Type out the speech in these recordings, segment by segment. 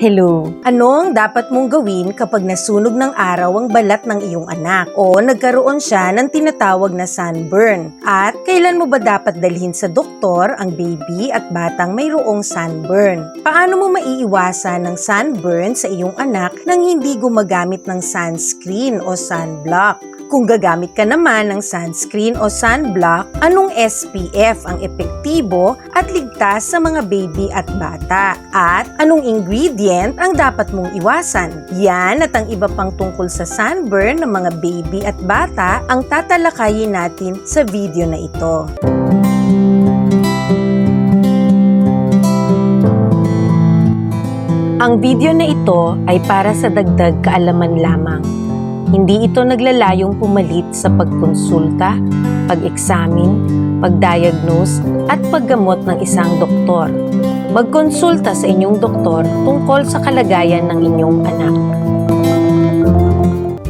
Hello! Ano ang dapat mong gawin kapag nasunog ng araw ang balat ng iyong anak o nagkaroon siya ng tinatawag na sunburn? At kailan mo ba dapat dalhin sa doktor ang baby at batang mayroong sunburn? Paano mo maiiwasan ng sunburn sa iyong anak nang hindi gumagamit ng sunscreen o sunblock? Kung gagamit ka naman ng sunscreen o sunblock, anong SPF ang epektibo at ligtas sa mga baby at bata? At anong ingredient ang dapat mong iwasan? Yan at ang iba pang tungkol sa sunburn ng mga baby at bata ang tatalakayin natin sa video na ito. Ang video na ito ay para sa dagdag kaalaman lamang. Hindi ito naglalayong pumalit sa pagkonsulta, pag-examine, pag-diagnose at paggamot ng isang doktor. Magkonsulta sa inyong doktor tungkol sa kalagayan ng inyong anak.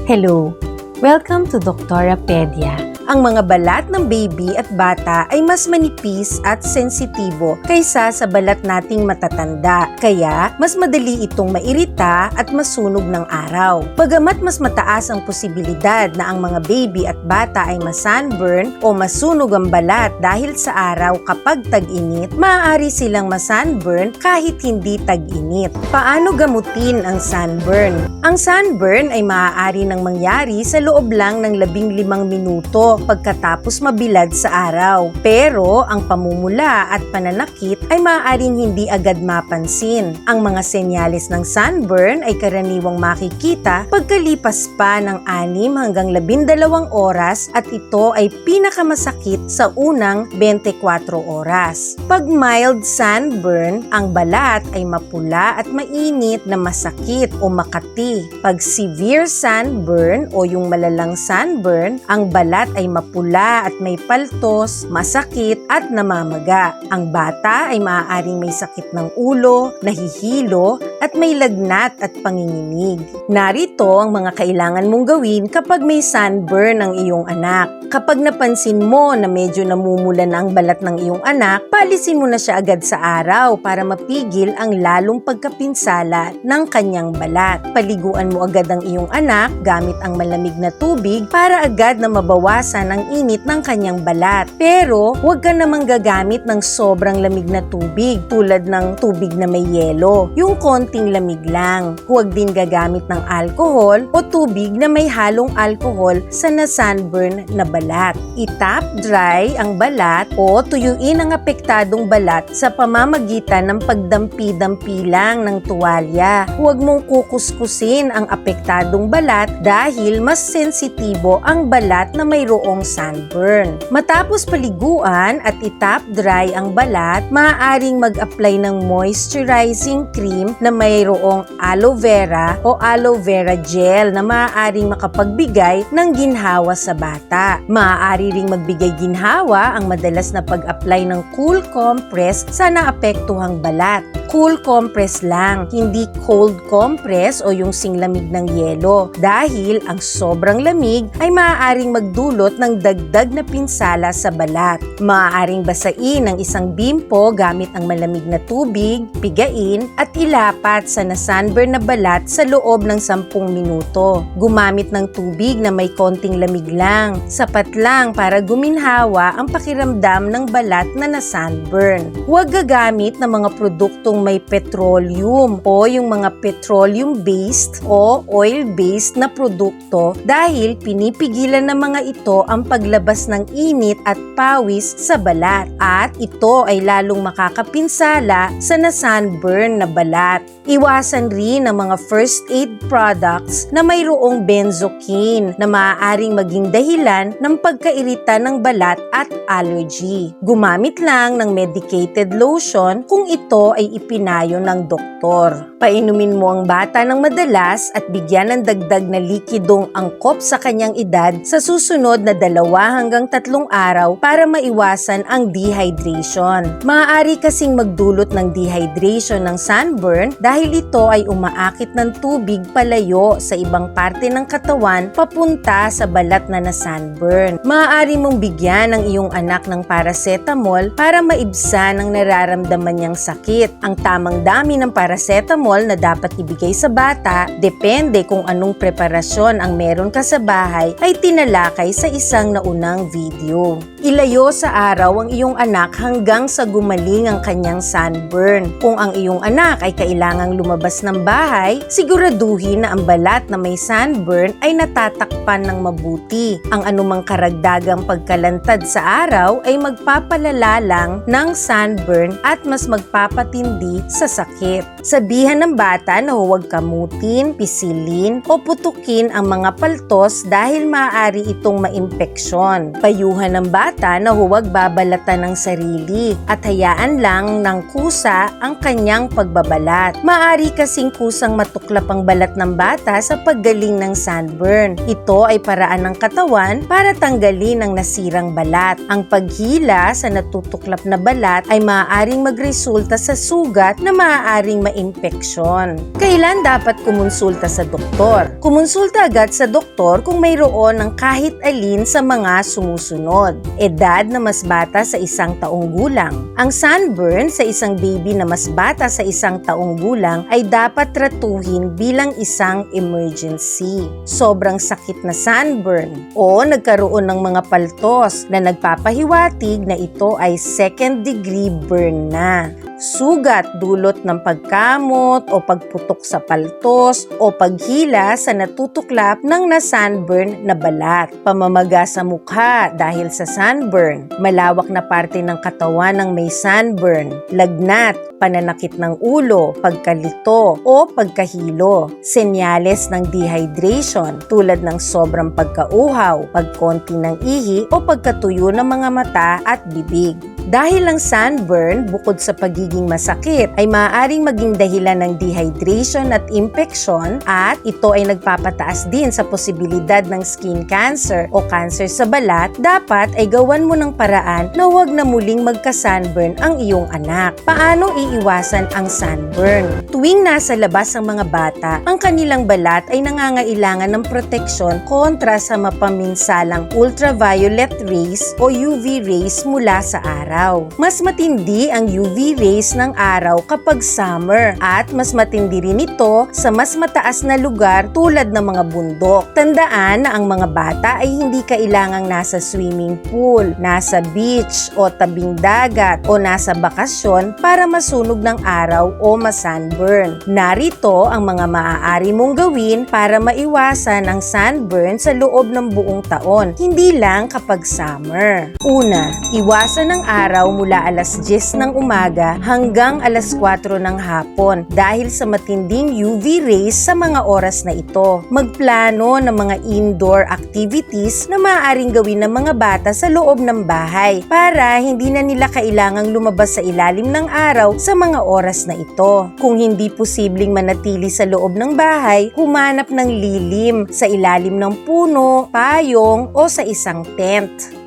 Hello! Welcome to Doctorapedia. Ang mga balat ng baby at bata ay mas manipis at sensitibo kaysa sa balat nating matatanda. Kaya, mas madali itong mairita at masunog ng araw. Bagamat mas mataas ang posibilidad na ang mga baby at bata ay masunburn o masunog ang balat dahil sa araw kapag tag-init, maaari silang masunburn kahit hindi tag-init. Paano gamutin ang sunburn? Ang sunburn ay maaari nang mangyari sa loob lang ng 15 minuto pagkatapos mabilad sa araw. Pero ang pamumula at pananakit ay maaaring hindi agad mapansin. Ang mga senyales ng sunburn ay karaniwang makikita pagkalipas pa ng 6 hanggang 12 oras at ito ay pinakamasakit sa unang 24 oras. Pag mild sunburn, ang balat ay mapula at mainit na masakit o makati. Pag severe sunburn o yung malalang sunburn, ang balat ay mapula at may paltos, masakit at namamaga. Ang bata ay maaaring may sakit ng ulo, nahihilo at may lagnat at panginginig. Narito ang mga kailangan mong gawin kapag may sunburn ang iyong anak. Kapag napansin mo na medyo namumula na ang balat ng iyong anak, palisin mo na siya agad sa araw para mapigil ang lalong pagkapinsala ng kanyang balat. Paliguan mo agad ang iyong anak gamit ang malamig na tubig para agad na mabawasan ang init ng kanyang balat. Pero huwag ka namang gagamit ng sobrang lamig na tubig tulad ng tubig na may yelo. Yung konting lamig lang. Huwag din gagamit ng alcohol o tubig na may halong alcohol sa na-sunburn na balat. Itap dry ang balat o tuyuin ang apektadong balat sa pamamagitan ng pagdampi-dampi lang ng tuwalya. Huwag mong kukuskusin ang apektadong balat dahil mas sensitibo ang balat na mayroong sunburn. Matapos paliguan at itap dry ang balat, maaaring mag-apply ng moisturizing cream na mayroong aloe vera o aloe vera gel na maaaring makapagbigay ng ginhawa sa bata. Maaari ring magbigay ginhawa ang madalas na pag-apply ng cool compress sa naapektuhang balat. Cool compress lang, hindi cold compress o yung singlamig ng yelo dahil ang sobrang lamig ay maaaring magdulot ng dagdag na pinsala sa balat. Maaaring basain ang isang bimpo gamit ang malamig na tubig, pigain at ilapat sa nasunburn na balat sa loob ng 10 minuto. Gumamit ng tubig na may konting lamig lang, sapat lang para guminhawa ang pakiramdam ng balat na nasunburn. Huwag gagamit ng mga produktong may petroleum o yung mga petroleum-based o oil-based na produkto dahil pinipigilan ng mga ito ang paglabas ng init at pawis sa balat at ito ay lalong makakapinsala sa nasunburn na balat. Iwasan rin ang mga first aid products na mayroong benzocaine na maaaring maging dahilan ng pagkairita ng balat at allergy. Gumamit lang ng medicated lotion kung ito ay ipinayo ng doktor. Painumin mo ang bata ng madalas at bigyan ng dagdag na likidong angkop sa kanyang edad sa susunod na dalawa hanggang tatlong araw para maiwasan ang dehydration. Maaari kasing magdulot ng dehydration ng sunburn dahil ito ay umaakit ng tubig palayo sa ibang parte ng katawan papunta sa balat na na sunburn. Maaari mong bigyan ng iyong anak ng paracetamol para maibsan ang nararamdaman niyang sakit. Ang tamang dami ng paracetamol na dapat ibigay sa bata depende kung anong preparasyon ang meron ka sa bahay ay tinalakay sa isang naunang video. Ilayo sa araw ang iyong anak hanggang sa gumaling ang kanyang sunburn. Kung ang iyong anak ay kailangang lumabas ng bahay, siguraduhin na ang balat na may sunburn ay natatakpan ng mabuti. Ang anumang karagdagang pagkalantad sa araw ay magpapalala lang ng sunburn at mas magpapatindi sa sakit. Sabihan ng bata na huwag kamutin, pisilin o putukin ang mga paltos dahil maaari itong maimpeksyon. Payuhan ng bata na huwag babalatan ng sarili at hayaan lang ng kusa ang kanyang pagbabalat. Maaari kasing kusang matuklap ang balat ng bata sa paggaling ng sunburn. Ito ay paraan ng katawan para tanggalin ang nasirang balat. Ang paghila sa natutuklap na balat ay maaaring magresulta sa sugat na maaaring maimpeksyon. Kailan dapat kumonsulta sa doktor? Kumonsulta agad sa doktor kung mayroon ng kahit alin sa mga sumusunod. Edad na mas bata sa isang taong gulang. Ang sunburn sa isang baby na mas bata sa isang taong gulang ay dapat tratuhin bilang isang emergency. Sobrang sakit na sunburn o nagkaroon ng mga paltos na nagpapahiwatig na ito ay second degree burn na sugat dulot ng pagkamot o pagputok sa paltos o paghila sa natutuklap ng na-sunburn na balat, pamamaga sa mukha dahil sa sunburn, malawak na parte ng katawan ng may sunburn, lagnat, pananakit ng ulo, pagkalito o pagkahilo, senyales ng dehydration tulad ng sobrang pagkauhaw, pagkonti ng ihi o pagkatuyo ng mga mata at bibig. Dahil ang sunburn, bukod sa pagiging masakit, ay maaaring maging dahilan ng dehydration at infection at ito ay nagpapataas din sa posibilidad ng skin cancer o cancer sa balat, dapat ay gawan mo ng paraan na huwag na muling magka-sunburn ang iyong anak. Paano iiwasan ang sunburn? Tuwing nasa labas ang mga bata, ang kanilang balat ay nangangailangan ng proteksyon kontra sa mapaminsalang ultraviolet rays o UV rays mula sa araw. Mas matindi ang UV rays ng araw kapag summer at mas matindi rin ito sa mas mataas na lugar tulad ng mga bundok. Tandaan na ang mga bata ay hindi kailangang nasa swimming pool, nasa beach o tabing dagat o nasa bakasyon para masunog ng araw o masunburn. Narito ang mga maaari mong gawin para maiwasan ang sunburn sa loob ng buong taon, hindi lang kapag summer. Una, iwasan ang araw mula alas 10 ng umaga hanggang alas 4 ng hapon dahil sa matinding UV rays sa mga oras na ito. Magplano ng mga indoor activities na maaaring gawin ng mga bata sa loob ng bahay para hindi na nila kailangang lumabas sa ilalim ng araw sa mga oras na ito. Kung hindi posibleng manatili sa loob ng bahay, humanap ng lilim sa ilalim ng puno, payong o sa isang tent.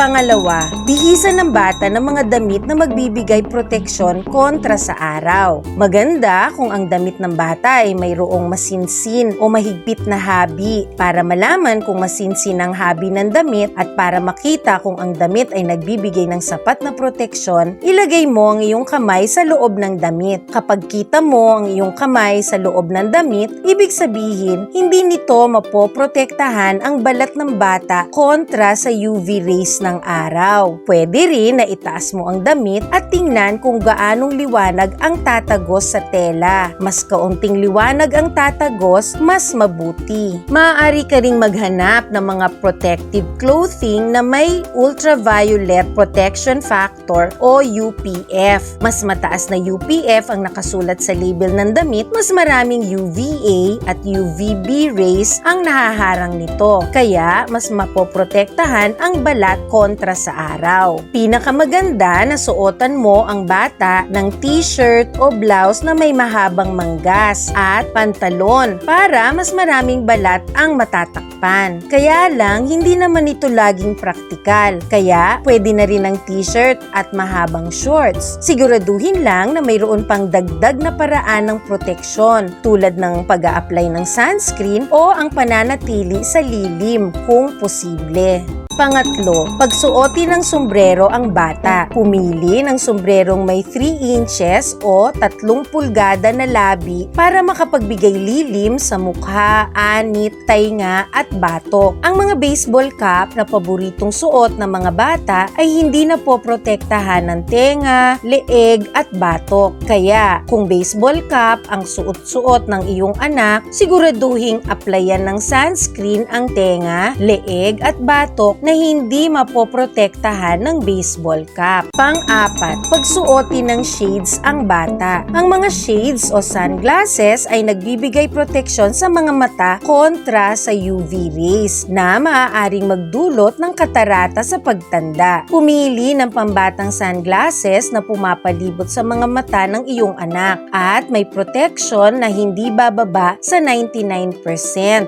Pangalawa, bihisan ng bata ng mga damit na magbibigay proteksyon kontra sa araw. Maganda kung ang damit ng bata ay mayroong masinsin o mahigpit na habi para malaman kung masinsin ang habi ng damit at para makita kung ang damit ay nagbibigay ng sapat na proteksyon, ilagay mo ang iyong kamay sa loob ng damit. Kapag kita mo ang iyong kamay sa loob ng damit, ibig sabihin hindi nito mapoprotektahan ang balat ng bata kontra sa UV rays ng araw. Pwede rin na itaas mo ang damit at tingnan kung gaanong liwanag ang tatagos sa tela. Mas kaunting liwanag ang tatagos, mas mabuti. Maaari ka ring maghanap ng mga protective clothing na may ultraviolet protection factor o UPF. Mas mataas na UPF ang nakasulat sa label ng damit, mas maraming UVA at UVB rays ang nahaharang nito. Kaya mas mapoprotektahan ang balat ko kontra sa araw. Pinakamaganda na suotan mo ang bata ng t-shirt o blouse na may mahabang manggas at pantalon para mas maraming balat ang matatakpan. Kaya lang, hindi naman ito laging praktikal. Kaya, pwede na rin ang t-shirt at mahabang shorts. Siguraduhin lang na mayroon pang dagdag na paraan ng proteksyon tulad ng pag apply ng sunscreen o ang pananatili sa lilim kung posible. Pangatlo, pagsuotin ng sombrero ang bata. Pumili ng sombrerong may 3 inches o 3 pulgada na labi para makapagbigay lilim sa mukha, anit, tainga at batok. Ang mga baseball cap na paboritong suot ng mga bata ay hindi na po protektahan ng tenga, leeg at batok. Kaya kung baseball cap ang suot-suot ng iyong anak, siguraduhing applyan ng sunscreen ang tenga, leeg at batok na hindi mapoprotektahan ng baseball cap. Pang-apat, pagsuotin ng shades ang bata. Ang mga shades o sunglasses ay nagbibigay proteksyon sa mga mata kontra sa UV rays na maaaring magdulot ng katarata sa pagtanda. Pumili ng pambatang sunglasses na pumapalibot sa mga mata ng iyong anak at may protection na hindi bababa sa 99%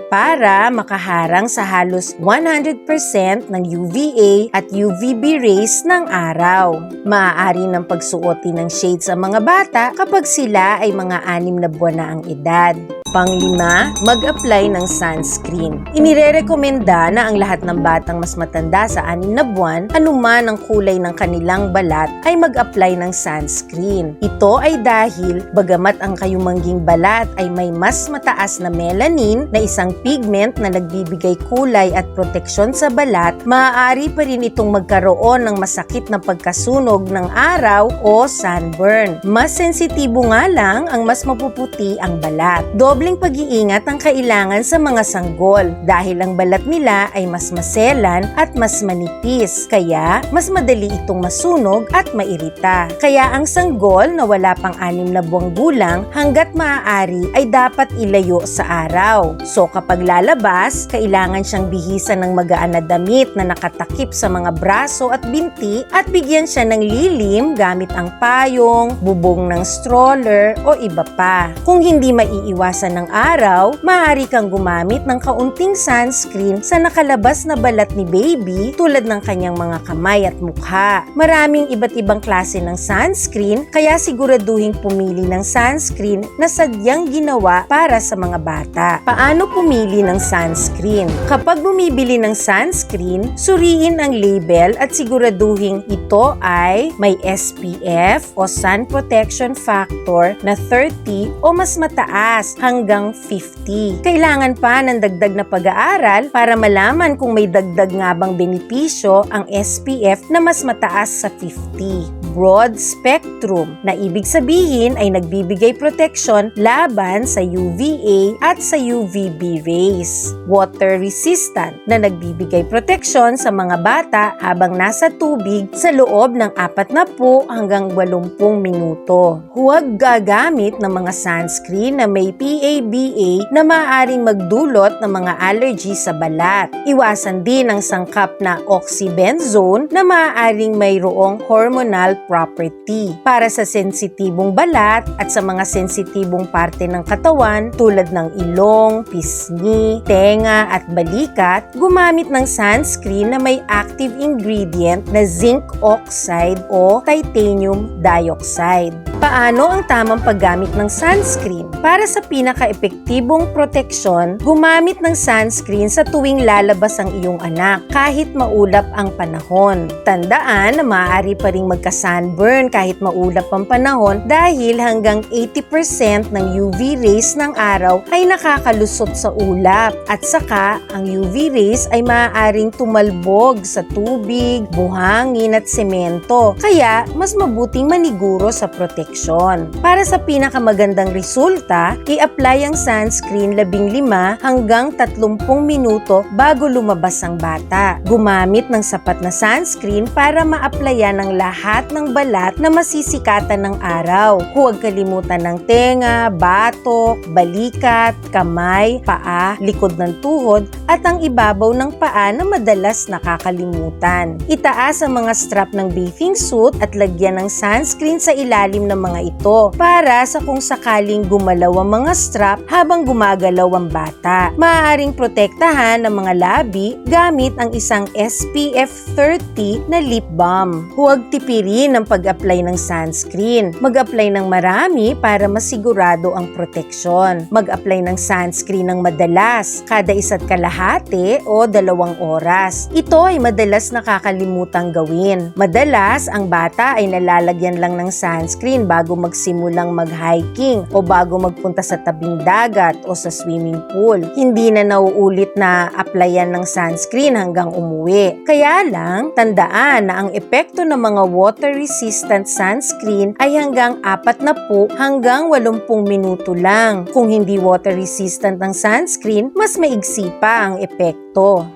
para makaharang sa halos 100% ng UVA at UVB rays ng araw. Maaari ng pagsuotin ng shades sa mga bata kapag sila ay mga anim na buwan na ang edad. Panglima, mag-apply ng sunscreen. Inirerekomenda na ang lahat ng batang mas matanda sa anim na buwan, anuman ang kulay ng kanilang balat, ay mag-apply ng sunscreen. Ito ay dahil, bagamat ang kayumangging balat ay may mas mataas na melanin na isang pigment na nagbibigay kulay at proteksyon sa balat, maaari pa rin itong magkaroon ng masakit na pagkasunog ng araw o sunburn. Mas sensitibo nga lang ang mas mapuputi ang balat. Dobling pag-iingat ang kailangan sa mga sanggol dahil ang balat nila ay mas maselan at mas manipis, kaya mas madali itong masunog at mairita. Kaya ang sanggol na wala pang anim na buwang gulang hanggat maaari ay dapat ilayo sa araw. So kapag lalabas, kailangan siyang bihisan ng magaan na damit na nakatakip sa mga braso at binti at bigyan siya ng lilim gamit ang payong, bubong ng stroller o iba pa. Kung hindi maiiwasan ng araw, maaari kang gumamit ng kaunting sunscreen sa nakalabas na balat ni baby tulad ng kanyang mga kamay at mukha. Maraming iba't ibang klase ng sunscreen kaya siguraduhin pumili ng sunscreen na sadyang ginawa para sa mga bata. Paano pumili ng sunscreen? Kapag bumibili ng sunscreen, suriin ang label at siguraduhin ito ay may SPF o Sun Protection Factor na 30 o mas mataas hanggang 50. Kailangan pa ng dagdag na pag-aaral para malaman kung may dagdag nga bang benepisyo ang SPF na mas mataas sa 50 broad spectrum na ibig sabihin ay nagbibigay proteksyon laban sa UVA at sa UVB rays. Water resistant na nagbibigay proteksyon sa mga bata habang nasa tubig sa loob ng 40 hanggang 80 minuto. Huwag gagamit ng mga sunscreen na may PABA na maaaring magdulot ng mga allergy sa balat. Iwasan din ang sangkap na oxybenzone na maaaring mayroong hormonal property para sa sensitibong balat at sa mga sensitibong parte ng katawan tulad ng ilong, pisngi, tenga at balikat, gumamit ng sunscreen na may active ingredient na zinc oxide o titanium dioxide. Paano ang tamang paggamit ng sunscreen? Para sa pinaka-epektibong proteksyon, gumamit ng sunscreen sa tuwing lalabas ang iyong anak kahit maulap ang panahon. Tandaan na maaari pa ring magka-sunburn kahit maulap ang panahon dahil hanggang 80% ng UV rays ng araw ay nakakalusot sa ulap at saka ang UV rays ay maaaring tumalbog sa tubig, buhangin at semento. Kaya mas mabuting maniguro sa proteksyon proteksyon. Para sa pinakamagandang resulta, i-apply ang sunscreen 15 hanggang 30 minuto bago lumabas ang bata. Gumamit ng sapat na sunscreen para ma-applyan ng lahat ng balat na masisikatan ng araw. Huwag kalimutan ng tenga, batok, balikat, kamay, paa, likod ng tuhod at ang ibabaw ng paa na madalas nakakalimutan. Itaas ang mga strap ng bathing suit at lagyan ng sunscreen sa ilalim ng mga ito para sa kung sakaling gumalaw ang mga strap habang gumagalaw ang bata. Maaaring protektahan ang mga labi gamit ang isang SPF 30 na lip balm. Huwag tipirin ang pag-apply ng sunscreen. Mag-apply ng marami para masigurado ang proteksyon. Mag-apply ng sunscreen ng madalas, kada isa't kalahati o dalawang oras. Ito ay madalas nakakalimutang gawin. Madalas, ang bata ay nalalagyan lang ng sunscreen bago magsimulang mag-hiking o bago magpunta sa tabing dagat o sa swimming pool. Hindi na nauulit na applyan ng sunscreen hanggang umuwi. Kaya lang, tandaan na ang epekto ng mga water-resistant sunscreen ay hanggang 40 hanggang 80 minuto lang. Kung hindi water-resistant ang sunscreen, mas maigsi pa ang epekto.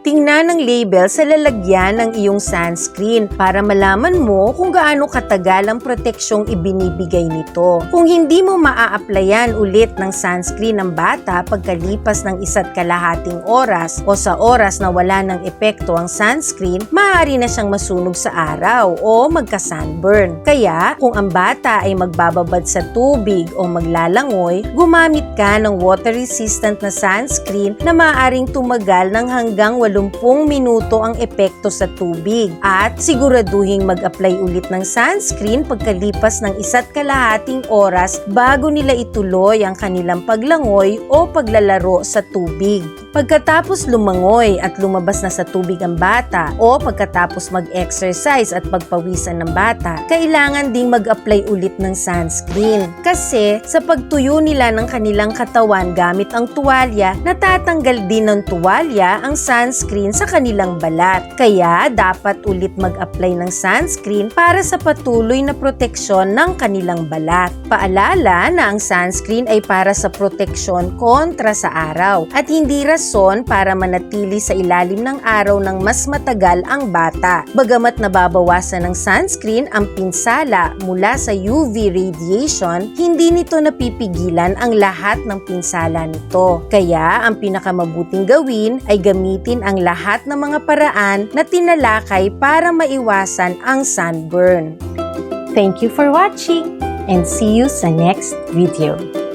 Tingnan ang label sa lalagyan ng iyong sunscreen para malaman mo kung gaano katagal ang proteksyong ibinibigay nito. Kung hindi mo maa-applyan ulit ng sunscreen ng bata pagkalipas ng isa't kalahating oras o sa oras na wala ng epekto ang sunscreen, maaari na siyang masunog sa araw o magka-sunburn. Kaya, kung ang bata ay magbababad sa tubig o maglalangoy, gumamit ka ng water-resistant na sunscreen na maaaring tumagal ng hanggang 80 minuto ang epekto sa tubig. At siguraduhin mag-apply ulit ng sunscreen pagkalipas ng isa't kalahating oras bago nila ituloy ang kanilang paglangoy o paglalaro sa tubig. Pagkatapos lumangoy at lumabas na sa tubig ang bata o pagkatapos mag-exercise at pagpawisan ng bata, kailangan ding mag-apply ulit ng sunscreen. Kasi sa pagtuyo nila ng kanilang katawan gamit ang tuwalya, natatanggal din ng tuwalya ang sunscreen sa kanilang balat. Kaya dapat ulit mag-apply ng sunscreen para sa patuloy na proteksyon ng kanilang balat. Paalala na ang sunscreen ay para sa proteksyon kontra sa araw at hindi rason para manatili sa ilalim ng araw ng mas matagal ang bata. Bagamat nababawasan ng sunscreen ang pinsala mula sa UV radiation, hindi nito napipigilan ang lahat ng pinsala nito. Kaya ang pinakamabuting gawin ay gamitin ang lahat ng mga paraan na tinalakay para maiwasan ang sunburn. Thank you for watching and see you sa next video.